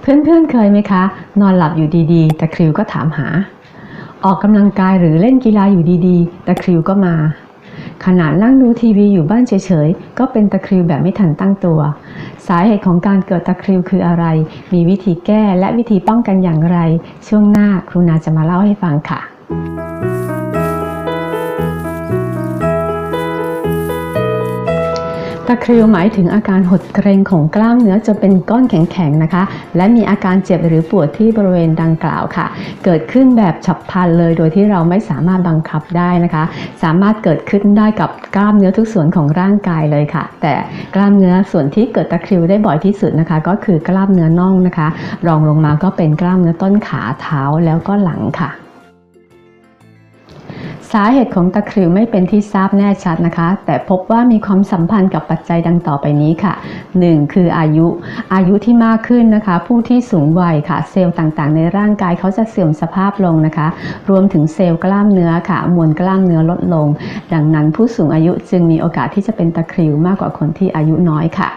เพื่อนๆ เคยไหมคะ นอนหลับอยู่ดีๆ ตะคริวก็ถามหา ออกกำลังกายหรือเล่นกีฬาอยู่ดีๆ ตะคริวก็มา ขณะนั่งดูทีวีอยู่บ้านเฉยๆ ก็เป็นตะคริวแบบไม่ทันตั้งตัว สาเหตุของการเกิดตะคริวคืออะไร มีวิธีแก้และวิธีป้องกันอย่างไร ช่วงหน้าครูนาจะมาเล่าให้ฟังค่ะ คริวหมายถึงอาการหดเกร็งของกล้ามเนื้อจนเป็นก้อนแข็งๆนะคะ และมีอาการเจ็บหรือปวดที่บริเวณดังกล่าวค่ะ เกิดขึ้นแบบฉับพลันเลย โดยที่เราไม่สามารถบังคับได้นะคะ สามารถเกิดขึ้นได้กับกล้ามเนื้อทุกส่วนของร่างกายเลยค่ะ แต่กล้ามเนื้อส่วนที่เกิดตะคริวได้บ่อยที่สุดนะคะ ก็คือกล้ามเนื้อน่องนะคะ รองลงมาก็เป็นกล้ามเนื้อต้นขาเท้าแล้วก็หลังค่ะ สาเหตุของตะคริวไม่เป็นที่ทราบแน่ชัดนะคะ แต่พบว่ามีความสัมพันธ์กับปัจจัยดังต่อไปนี้ค่ะ 1. คืออายุ อายุที่มากขึ้นนะคะ ผู้ที่สูงวัยค่ะ เซลล์ต่างๆ ในร่างกายเขาจะเสื่อมสภาพลงนะคะ รวมถึงเซลล์กล้ามเนื้อค่ะ มวลกล้ามเนื้อลดลง ดังนั้นผู้สูงอายุจึงมีโอกาสที่จะเป็นตะคริวมากกว่าคนที่อายุน้อยค่ะ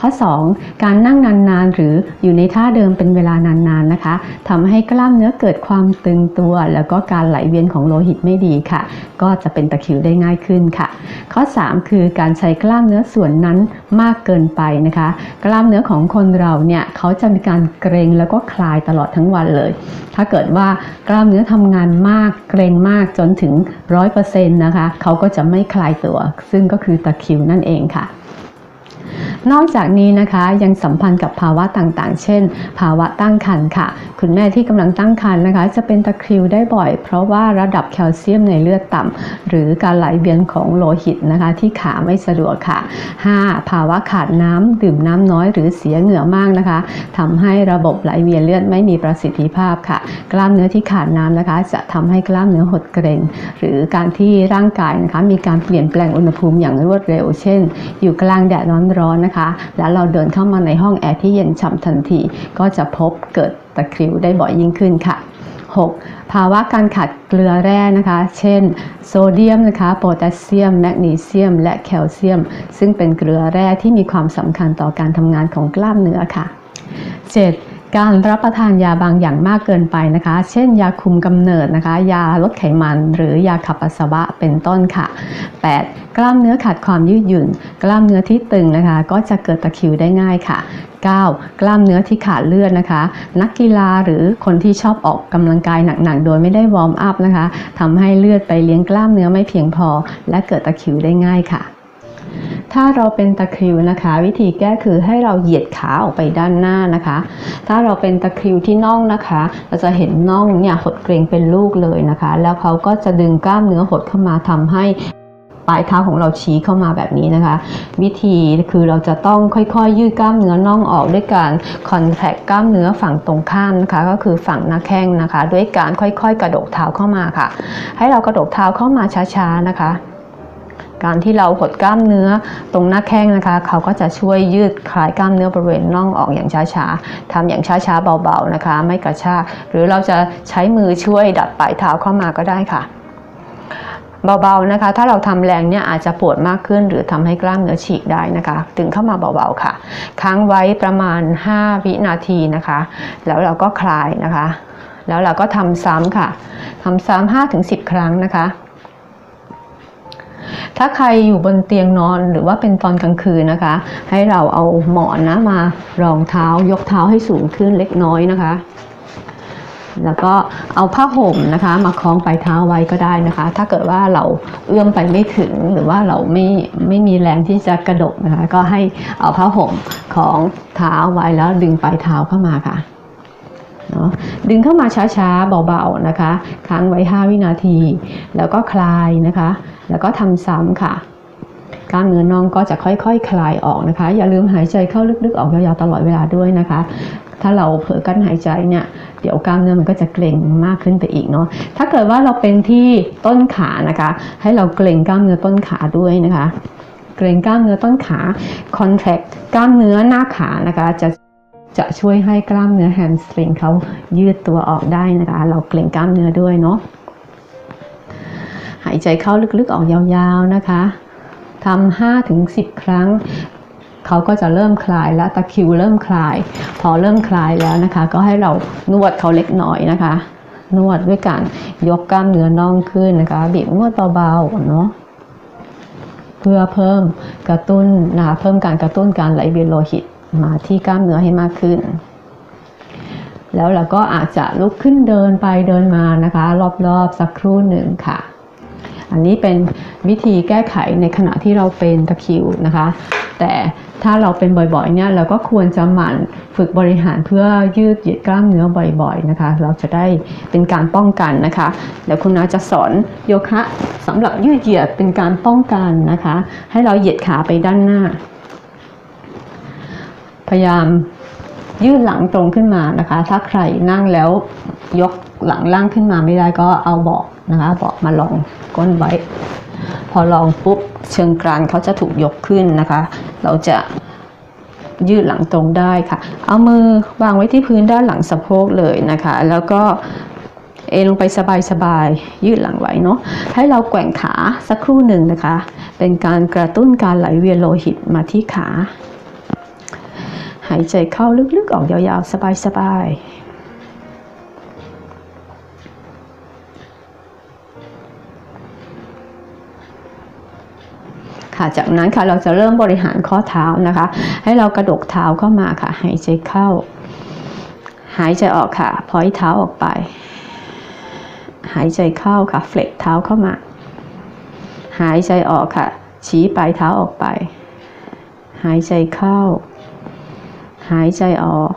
ข้อ 2. การนั่งนานๆ หรืออยู่ในท่าเดิมเป็นเวลานานๆนะคะทำให้กล้ามเนื้อเกิดความตึงตัว แล้วก็การไหลเวียนของโลหิตไม่ดีค่ะ ก็จะเป็นตะคริวได้ง่ายขึ้นค่ะ ข้อ 3 คือการใช้กล้ามเนื้อส่วนนั้นมากเกินไปนะคะ กล้ามเนื้อของคนเราเนี่ยเขาจะมีการเกรงแล้วก็คลายตลอดทั้งวันเลย ถ้าเกิดว่ากล้ามเนื้อทำงานมากเกรงมากจนถึง 100%นะคะเขาก็จะไม่คลายตัว ซึ่งก็คือตะคริวนั่นเองค่ะ นอกจากนี้นะคะยังสัมพันธ์กับภาวะต่างๆ เช่น ภาวะตั้งครรภ์ค่ะ คุณแม่ที่กำลังตั้งครรภ์นะคะ จะเป็นตะคริวได้บ่อย เพราะว่าระดับแคลเซียมในเลือดต่ำหรือการไหลเวียนของโลหิตนะคะ ที่ขาไม่สะดวกค่ะ 5. ภาวะขาดน้ำดื่มน้ำน้อยหรือเสียเหงื่อมากนะคะทำให้ระบบไหลเวียนเลือดไม่มีประสิทธิภาพค่ะ กล้ามเนื้อที่ขาดน้ำนะคะ จะทำให้กล้ามเนื้อหดเกร็ง หรือการที่ร่างกายนะคะมีการเปลี่ยนแปลงอุณหภูมิอย่างรวดเร็ว เช่น อยู่กลางแดดร้อนๆนะคะแล้วเราเดินเข้ามาในห้องแอร์ที่เย็นฉ่ำทันที ก็จะพบเกิดตะคริวได้บ่อยยิ่งขึ้นค่ะ 6. ภาวะการขาดเกลือแร่นะคะ เช่น โซเดียมนะคะ โพแทสเซียม แมกนีเซียม และแคลเซียม ซึ่งเป็นเกลือแร่ที่มีความสำคัญต่อการทำงานของกล้ามเนื้อค่ะ 7. การรับประทานยาบางอย่างมากเกินไปนะคะ เช่น ยาคุมกำเนิดนะคะ ยาลดไขมันหรือยาขับปัสสาวะเป็นต้นค่ะ 8. กล้ามเนื้อขาดความยืดหยุ่น กล้ามเนื้อที่ตึงนะคะ ก็จะเกิดตะคริวได้ง่ายค่ะ 9. กล้ามเนื้อที่ขาดเลือดนะคะ นักกีฬาหรือคนที่ชอบออกกำลังกายหนักๆ โดยไม่ได้วอร์มอัพนะคะทำให้เลือดไปเลี้ยงกล้ามเนื้อไม่เพียงพอ และเกิดตะคริวได้ง่ายค่ะ ถ้าเราเป็นตะคริวนะคะ วิธีแก้คือให้เราเหยียดขาออกไปด้านหน้านะคะ ถ้าเราเป็นตะคริวที่น่องนะคะ เราจะเห็นน่องเนี่ยหดเกรงเป็นลูกเลยนะคะ แล้วเขาก็จะดึงกล้ามเนื้อหดเข้ามาทำให้ปลายเท้าของเราชี้เข้ามาแบบนี้นะคะ วิธีคือเราจะต้องค่อยๆ ยืดกล้ามเนื้อน่องออกด้วยการคอนแทคกล้ามเนื้อฝั่งตรงข้ามนะคะ ก็คือฝั่งหน้าแข้งนะคะ ด้วยการค่อยๆ กระดกเท้าเข้ามาค่ะ ให้เรากระดกเท้าเข้ามาช้าๆนะคะ การที่เราหดกล้ามเนื้อตรงหน้าแข้งนะคะ เขาก็จะช่วยยืดคลายกล้ามเนื้อบริเวณน่องออกอย่างช้าๆทำอย่างช้าๆเบาๆนะคะ ไม่กระชากหรือเราจะใช้มือช่วยดัดปลายเท้าเข้ามาก็ได้ค่ะเบาๆนะคะ ถ้าเราทำแรงเนี่ยอาจจะปวดมากขึ้น หรือทำให้กล้ามเนื้อฉีกได้นะคะดึงเข้ามาเบาๆค่ะ ค้างไว้ประมาณ 5 วินาทีนะคะ แล้วเราก็คลายนะคะ แล้วเราก็ทำซ้ำค่ะทำซ้ำ5ถึง10 ครั้งนะคะ ถ้าใครอยู่บนเตียงนอนหรือว่าเป็นตอนกลางคืนนะคะ ให้เราเอาหมอนนะมารองเท้ายกเท้าให้สูงขึ้นเล็กน้อยนะคะ แล้วก็เอาผ้าห่มนะคะ มาคล้องปลายเท้าไว้ก็ได้นะคะ ถ้าเกิดว่าเราเอื้อมไปไม่ถึงหรือว่าเราไม่ไม่มีแรงที่จะกระดกนะคะ ก็ให้เอาผ้าห่มของเท้าไว้แล้วดึงปลายเท้าเข้ามาค่ะ เนาะดึงเข้ามาช้าๆ เบาๆนะคะ ค้างไว้ 5 วินาที แล้วก็คลายนะคะ แล้วก็ทำซ้ำค่ะกล้ามเนื้อน่องก็จะค่อยๆคคลายออกนะคะ อย่าลืมหายใจเข้าลึกๆออกยาวๆตลอดเวลาด้วยนะคะ ถ้าเราเผลอกั้นหายใจเนี่ย เดี๋ยวกล้ามเนื้อมันก็จะเกร็งมากขึ้นไปอีกเนาะ ถ้าเกิดว่าเราเป็นที่ต้นขานะคะ ให้เราเกร็งกล้ามเนื้อต้นขาด้วยนะคะ เกร็งกล้ามเนื้อต้นขาคอนแทคกล้ามเนื้อหน้าขานะคะจะ จะช่วยให้กล้ามเนื้อแฮมสตริงเขายืดตัวออกได้นะคะ เราเกร็งกล้ามเนื้อด้วยเนาะหายใจเข้าลึกๆออกยาวๆนะคะทำ5ถึง10ครั้ง เขาก็จะเริ่มคลายแล้วตะคิวเริ่มคลาย พอเริ่มคลายแล้วนะคะ ก็ให้เรานวดเขาเล็กน้อยนะคะ นวดด้วยการยกกล้ามเนื้อน่องขึ้นนะคะบีบนวดเบาๆเนาะเพื่อเพิ่มกระตุ้นนะเพิ่มการกระตุ้นการไหลเวียนโลหิต มาที่กล้ามเนื้อให้มากขึ้น แล้วเราก็อาจจะลุกขึ้นเดินไปเดินมานะคะ รอบๆสักครู่หนึ่งค่ะ อันนี้เป็นวิธีแก้ไขในขณะที่เราเป็นตะคิวนะคะ แต่ถ้าเราเป็นบ่อยๆเนี่ยเราก็ควรจะหมั่นฝึกบริหารเพื่อยืดเหยียดกล้ามเนื้อบ่อยๆนะคะ เราจะได้เป็นการป้องกันนะคะเดี๋ยวคุณนาจะสอนโยคะสำหรับยืดเหยียดเป็นการป้องกันนะคะ ให้เราเหยียดขาไปด้านหน้า พยายามยืดหลังตรงขึ้นมานะคะ ถ้าใครนั่งแล้วยกหลังล่างขึ้นมาไม่ได้ก็เอาเบาะนะคะเบาะมาลองก้นไว้ พอลองปุ๊บเชิงกรานเขาจะถูกยกขึ้นนะคะ เราจะยืดหลังตรงได้ค่ะ เอามือวางไว้ที่พื้นด้านหลังสะโพกเลยนะคะ แล้วก็เอนลงไปสบายๆยืดหลังไว้เนาะให้เราแกว่งขาสักครู่หนึ่งนะคะ เป็นการกระตุ้นการไหลเวียนโลหิตมาที่ขา หายใจเข้าลึกๆ ออกยาวๆ สบายๆค่ะจากนั้นค่ะเราจะเริ่มบริหารข้อเท้านะคะ ให้เรากระดกเท้าเข้ามาค่ะ หายใจเข้า หายใจออกค่ะพอยเท้าออกไป หายใจเข้าค่ะเฟล็กเท้าเข้ามา หายใจออกค่ะ ชี้ปลายเท้าออกไป หายใจเข้า หายใจออก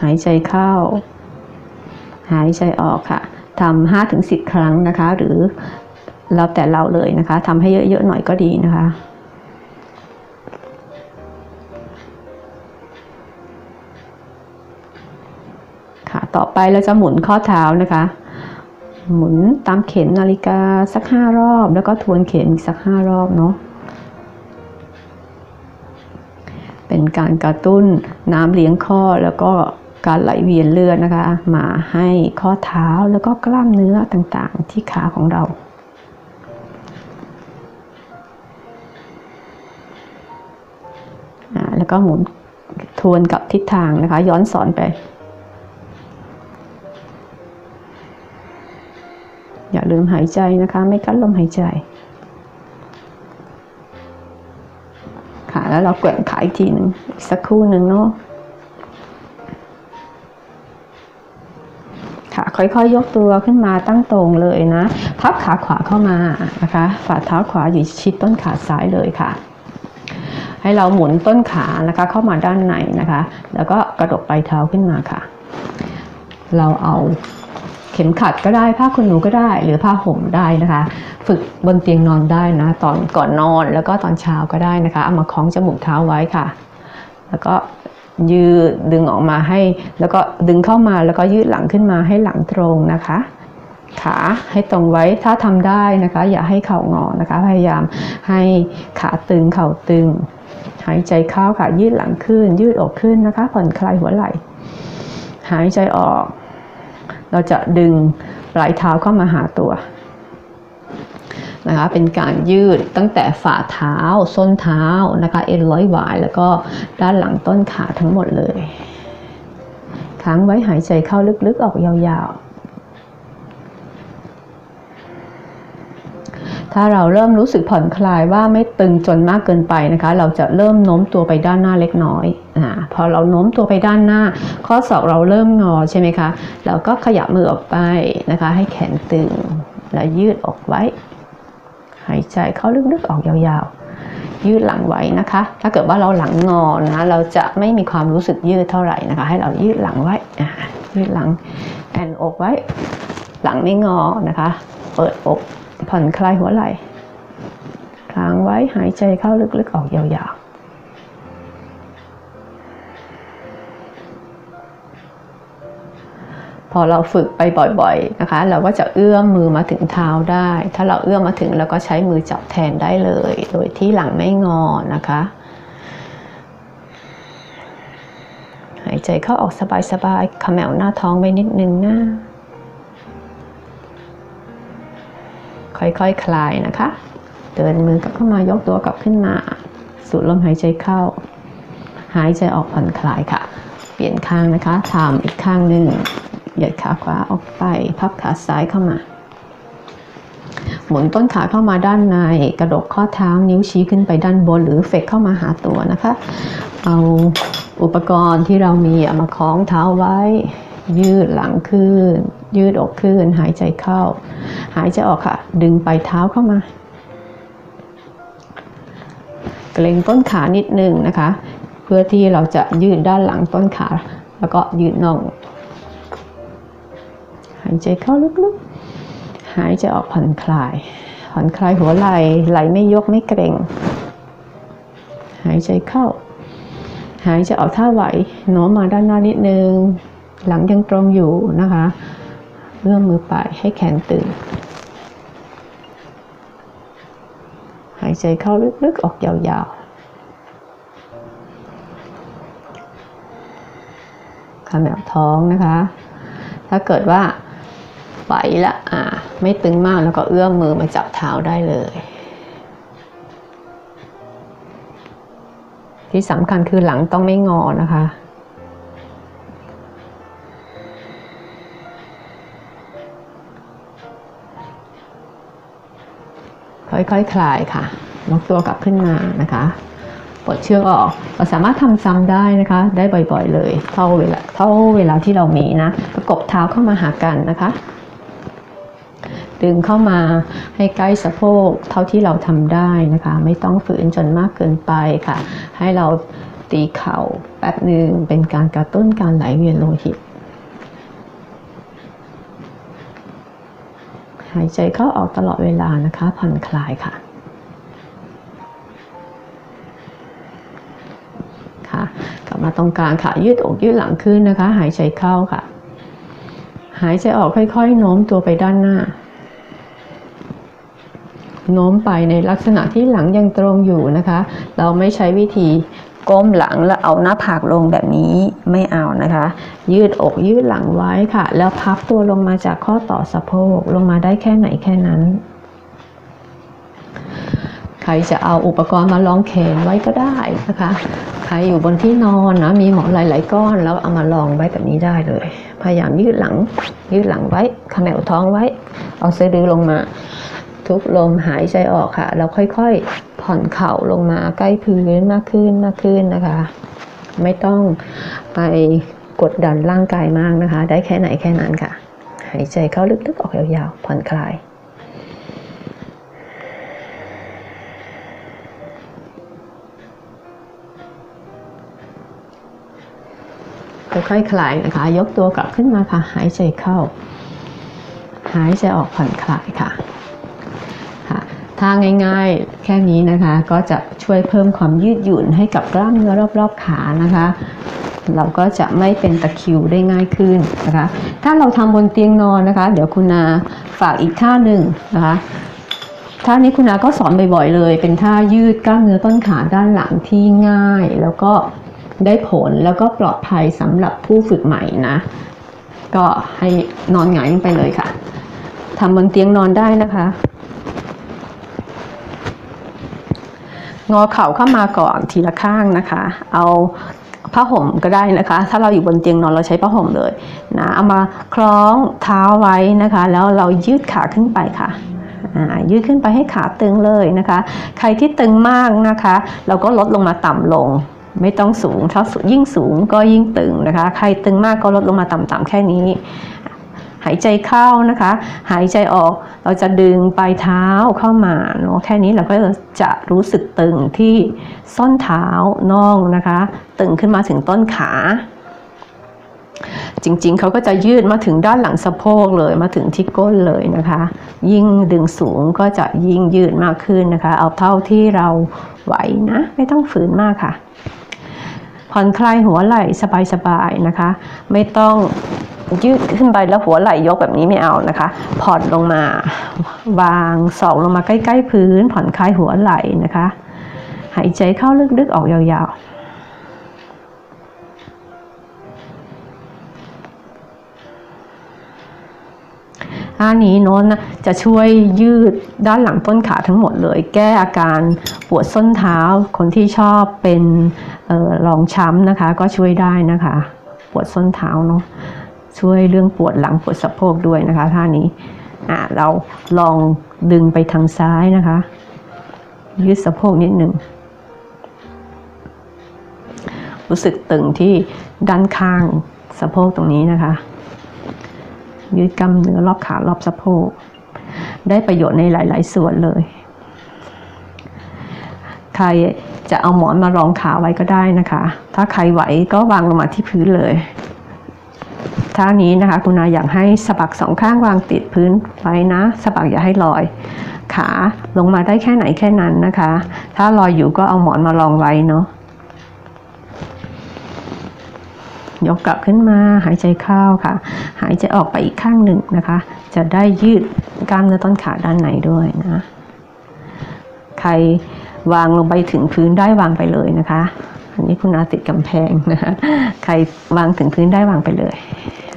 หายใจเข้า หายใจออกค่ะทำห้าถึงสิบครั้งนะคะ หรือแล้วแต่เราเลยนะคะทำให้เยอะๆหน่อยก็ดีนะคะค่ะต่อไปเราจะหมุนข้อเท้านะคะ หมุนตามเข็มนาฬิกาสักห้ารอบ แล้วก็ทวนเข็มอีกสักห้ารอบเนาะ เป็นการกระตุ้นน้ำเลี้ยงข้อแล้วก็การไหลเวียนเลือดนะคะ มาให้ข้อเท้าแล้วก็กล้ามเนื้อต่างๆที่ขาของเราอ่าแล้วก็หมุนทวนกับทิศทางนะคะ ย้อนสอนไป อย่าลืมหายใจนะคะ ไม่กั้นลมหายใจ แล้วเราแกว่งขาอีกทีหนึ่งสักครู่หนึ่งเนาะค่ะค่อยๆยกตัวขึ้นมาตั้งตรงเลยนะพับขาขวาเข้ามานะคะฝ่าเท้าขวาอยู่ชิดต้นขาซ้ายเลยค่ะ ให้เราหมุนต้นขานะคะเข้ามาด้านในนะคะ แล้วก็กระดกปลายเท้าขึ้นมาค่ะ เราเอา เข็มขัดก็ได้ผ้าขนหนูก็ได้ หรือผ้าห่มได้นะคะ ฝึกบนเตียงนอนได้นะ ตอนก่อนนอนแล้วก็ตอนเช้าก็ได้นะคะเอามาคล้องจมูกเท้าไว้ค่ะ แล้วก็ยืดดึงออกมาให้ แล้วก็ดึงเข้ามาแล้วก็ยืดหลังขึ้นมาให้หลังตรงนะคะขาให้ตรงไว้ถ้าทำได้นะคะ อย่าให้เข่างอนะคะ พยายามให้ขาตึงเข่าตึง หายใจเข้าค่ะยืดหลังขึ้น ยืดอกขึ้นนะคะผ่อนคลายหัวไหล่ หายใจออก เราจะดึงปลายเท้าเข้ามาหาตัวนะคะเป็นการยืดตั้งแต่ฝ่าเท้าส้นเท้านะคะเอ็นร้อยหวายแล้วก็ด้านหลังต้นขาทั้งหมดเลย ค้างไว้หายใจเข้าลึกๆออกยาวๆ ถ้าเราเริ่มรู้สึกผ่อนคลายว่าไม่ตึงจนมากเกินไปนะคะ เราจะเริ่มโน้มตัวไปด้านหน้าเล็กน้อยอ่าพอเราโน้มตัวไปด้านหน้า ข้อศอกเราเริ่มงอใช่ไหมคะเราก็ขยับมือออกไปนะคะ ให้แขนตึงแล้วยืดออกไว้ หายใจเข้าลึกๆออกยาวๆ ยืดหลังไว้นะคะ ถ้าเกิดว่าเราหลังงอนะเราจะไม่มีความรู้สึกยืดเท่าไหร่นะคะ ให้เรายืดหลังไว้ยืดหลังแอนอกไว้ หลังไม่งอนะคะ เปิดอก ผ่อนคลายหัวไหล่ค้างไว้หายใจเข้าลึกๆออกยาวๆพอเราฝึกไปบ่อยๆนะคะ เราก็จะเอื้อมมือมาถึงเท้าได้ ถ้าเราเอื้อมมาถึงเราก็ใช้มือจับแทนได้เลย โดยที่หลังไม่งอนะคะ หายใจเข้าออกสบายๆขมวหน้าท้องไว้นิดนึงนะ ค่อยๆคคลายนะคะ เดินมือกลับเข้ามายกตัวกลับขึ้นมา สูดลมหายใจเข้า หายใจออกผ่อนคลายค่ะ เปลี่ยนข้างนะคะทำอีกข้างหนึ่งเหยียดขาขวาออกไป พับขาซ้ายเข้ามา หมุนต้นขาเข้ามาด้านใน กระดกข้อเท้านิ้วชี้ขึ้นไปด้านบน หรือเฟกเข้ามาหาตัวนะคะ เอาอุปกรณ์ที่เรามีเอามาคล้องเท้าไว้ ยืดหลังขึ้น ยืดอกขึ้น หายใจเข้า หายใจออกค่ะ ดึงไปลายเท้าเข้ามา เกรงต้นขานิดนึงนะคะ เพื่อที่เราจะยืดด้านหลังต้นขา แล้วก็ยืดน่อง หายใจเข้าลึกๆ หายใจออกผ่อนคลาย ผ่อนคลายหัวไหล่ไหล่ไม่ยกไม่เกรงหายใจเข้า หายใจออกถ้าไหวโน้มมาด้านหน้านิดนึง หลังยังตรงอยู่นะคะ เอื้อมมือไปให้แขนตึง หายใจเข้าลึกๆ ออกยาวๆขมวท้องนะคะ ถ้าเกิดว่าไหวละอ่าไม่ตึงมากแล้วก็เอื้อมมือมาจับเท้าได้เลย ที่สำคัญคือหลังต้องไม่งอนะคะ ค่อยๆคคลายค่ะยกตัวกลับขึ้นมานะคะปลดเชือกออกเราสามารถทำซ้ำได้นะคะ ได้บ่อยๆเลย เท่าเวลาเท่าเวลาที่เรามีนะ ประกบเท้าเข้ามาหากันนะคะ ดึงเข้ามาให้ใกล้สะโพกเท่าที่เราทำได้นะคะ ไม่ต้องฝืนจนมากเกินไปค่ะ ให้เราตีเข่าแป๊บหนึ่งเป็นการกระตุ้นการไหลเวียนโลหิต หายใจเข้าออกตลอดเวลานะคะ ผ่อนคลายค่ะค่ะ กลับมาตรงกลางค่ะ ยืดอกยืดหลังขึ้นนะคะ หายใจเข้าค่ะ หายใจออกค่อยๆโน้มตัวไปด้านหน้า โน้มไปในลักษณะที่หลังยังตรงอยู่นะคะ เราไม่ใช้วิธี ก้มหลังแล้วเอาหน้าผากลงแบบนี้ไม่เอานะคะ ยืดอกยืดหลังไว้ค่ะ แล้วพับตัวลงมาจากข้อต่อสะโพกลงมาได้แค่ไหนแค่นั้น ใครจะเอาอุปกรณ์มาลองแขนไว้ก็ได้นะคะ ใครอยู่บนที่นอนนะมีหมอนหลาย ๆ ก้อนแล้วเอามาลองไว้แบบนี้ได้เลย พยายามยืดหลัง ยืดหลังไว้ขมวท้องไว้ เอาสะดือลงมา ทุกลมหายใจออกค่ะ แล้วค่อย ๆ ผ่อนเข่าลงมาใกล้พื้นมากขึ้นมากขึ้นนะคะ ไม่ต้องไปกดดันร่างกายมากนะคะ ได้แค่ไหนแค่นั้นค่ะ หายใจเข้าลึกๆออกยาวๆผ่อนคลายค่อยๆคลายนะคะ ยกตัวกลับขึ้นมาค่ะ หายใจเข้า หายใจออกผ่อนคลายค่ะ ค่ะถ้าง่ายๆ แค่นี้นะคะ ก็จะช่วยเพิ่มความยืดหยุ่นให้กับกล้ามเนื้อรอบๆขานะคะ เราก็จะไม่เป็นตะคิวได้ง่ายขึ้นนะคะ ถ้าเราทำบนเตียงนอนนะคะ เดี๋ยวคุณนาฝากอีกท่าหนึ่งนะคะท่านี้คุณนาก็สอนบ่อยๆเลย เป็นท่ายืดกล้ามเนื้อต้นขาด้านหลังที่ง่าย แล้วก็ได้ผลแล้วก็ปลอดภัยสำหรับผู้ฝึกใหม่นะ ก็ให้นอนหงายลงไปเลยค่ะทำบนเตียงนอนได้นะคะ งอเข่าเข้ามาก่อนทีละข้างนะคะ เอาผ้าห่มก็ได้นะคะ ถ้าเราอยู่บนเตียงนอนเราใช้ผ้าห่มเลยนะเอามาคล้องเท้าไว้นะคะ แล้วเรายืดขาขึ้นไปค่ะยืดขึ้นไปให้ขาตึงเลยนะคะ ใครที่ตึงมากนะคะ เราก็ลดลงมาต่ำลงไม่ต้องสูงถ้ายิ่งสูงก็ยิ่งตึงนะคะ ใครตึงมากก็ลดลงมาต่ำๆแค่นี้ หายใจเข้านะคะ หายใจออกเราจะดึงปลายเท้าเข้ามาเนาะแค่นี้เราก็จะรู้สึกตึงที่ส้นเท้าน่องนะคะ ตึงขึ้นมาถึงต้นขา จริงๆเขาก็จะยืดมาถึงด้านหลังสะโพกเลยมาถึงที่ก้นเลยนะคะ ยิ่งดึงสูงก็จะยิ่งยืดมากขึ้นนะคะ เอาเท่าที่เราไหวนะ ไม่ต้องฝืนมากค่ะผ่อนคลายหัวไหล่สบายๆนะคะ ไม่ต้อง ยืดขึ้นไปแล้วหัวไหล่ยกแบบนี้ไม่เอานะคะ ผ่อนลงมา วางศอกลงมาใกล้ๆพื้น ผ่อนคลายหัวไหล่นะคะ หายใจเข้าลึกๆออกยาวๆท่านี้โน้นนะจะช่วยยืดด้านหลังต้นขาทั้งหมดเลย แก้อาการปวดส้นเท้าคนที่ชอบเป็นออรองช้ำนะคะ ก็ช่วยได้นะคะ ปวดส้นเท้าเนาะ ช่วยเรื่องปวดหลังปวดสะโพกด้วยนะคะท่านี้อ่าเราลองดึงไปทางซ้ายนะคะ ยืดสะโพกนิดหนึ่งรู้สึกตึงที่ด้านข้างสะโพกตรงนี้นะคะ ยืดกล้ามเนื้อรอบขารอบสะโพก ได้ประโยชน์ในหลาย ๆ ส่วนเลย ใครจะเอาหมอนมารองขาไว้ก็ได้นะคะ ถ้าใครไหวก็วางลงมาที่พื้นเลย ท่านี้นะคะคุณนาอยากให้สะบักสองข้างวางติดพื้นไว้นะสะบักอย่าให้ลอย ขาลงมาได้แค่ไหนแค่นั้นนะคะ ถ้าลอยอยู่ก็เอาหมอนมารองไว้เนาะยกกลับขึ้นมาหายใจเข้าค่ะ หายใจออกไปอีกข้างหนึ่งนะคะ จะได้ยืดกล้ามเนื้อต้นขาด้านในด้วยนะ ใครวางลงไปถึงพื้นได้วางไปเลยนะคะ อันนี้คุณอาติดกำแพงนะคะใครวางถึงพื้นได้วางไปเลย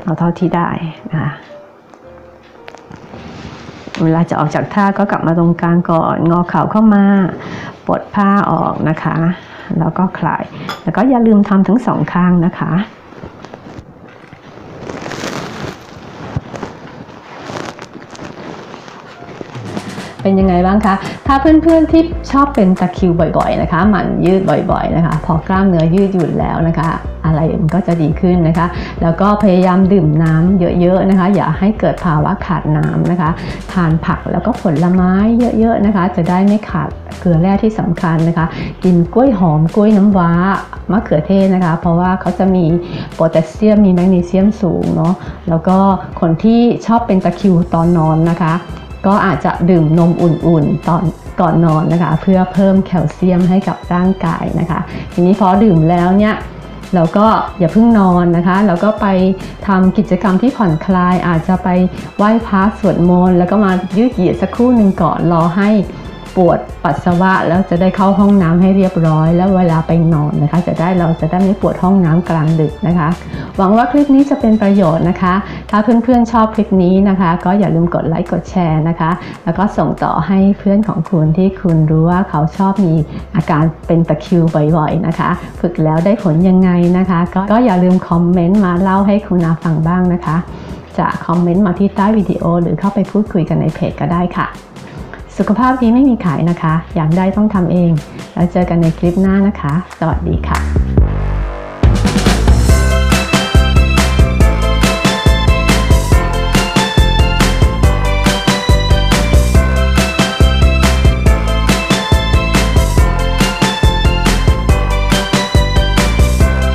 เอาเท่าที่ได้นะคะเวลาจะออกจากท่าก็กลับมาตรงกลางก่อน งอเข่าเข้ามาปลดผ้าออกนะคะ แล้วก็คลาย แล้วก็อย่าลืมทำทั้งสองข้างนะคะ เป็นยังไงบ้างคะ ถ้าเพื่อนๆที่ชอบเป็นตะคิวบ่อยๆนะคะหมั่นยืดบ่อยๆนะคะ พอกล้ามเนื้อยืดหยุ่นแล้วนะคะ อะไรมันก็จะดีขึ้นนะคะ แล้วก็พยายามดื่มน้ำเยอะๆนะคะ อย่าให้เกิดภาวะขาดน้ำนะคะ ทานผักแล้วก็ผลไม้เยอะๆนะคะ จะได้ไม่ขาดเกลือแร่ที่สำคัญนะคะ กินกล้วยหอมกล้วยน้ำว้ามะเขือเทศนะคะ เพราะว่าเขาจะมีโพแทสเซียมมีแมกนีเซียมสูงเนาะ แล้วก็คนที่ชอบเป็นตะคิวตอนนอนนะคะ ก็อาจจะดื่มนมอุ่นๆตอนก่อนนอนนะคะ เพื่อเพิ่มแคลเซียมให้กับร่างกายนะคะ ทีนี้พอดื่มแล้วเนี่ยเราก็อย่าเพิ่งนอนนะคะเราก็ไปทำกิจกรรมที่ผ่อนคลายอาจจะไปไหว้พระสวดมนต์แล้วก็มายืดเหยียดสักครู่หนึ่งก่อนรอให้ ปวดปัสสาวะแล้วจะได้เข้าห้องน้ำให้เรียบร้อย แล้วเวลาไปนอนนะคะ จะได้เราจะได้ไม่ปวดห้องน้ำกลางดึกนะคะ หวังว่าคลิปนี้จะเป็นประโยชน์นะคะ ถ้าเพื่อนๆชอบคลิปนี้นะคะ ก็อย่าลืมกดไลค์กดแชร์นะคะ แล้วก็ส่งต่อให้เพื่อนของคุณที่คุณรู้ว่าเขาชอบมีอาการเป็นตะคริวบ่อยๆนะคะ ฝึกแล้วได้ผลยังไงนะคะ ก็ก็อย่าลืมคอมเมนต์มาเล่าให้คุณนาฟังบ้างนะคะ จะคอมเมนต์มาที่ใต้วิดีโอ หรือเข้าไปพูดคุยกันในเพจก็ได้ค่ะ สุขภาพดีไม่มีขายนะคะ อยากได้ต้องทำเอง แล้วเจอกันในคลิปหน้านะคะ สวัสดีค่ะ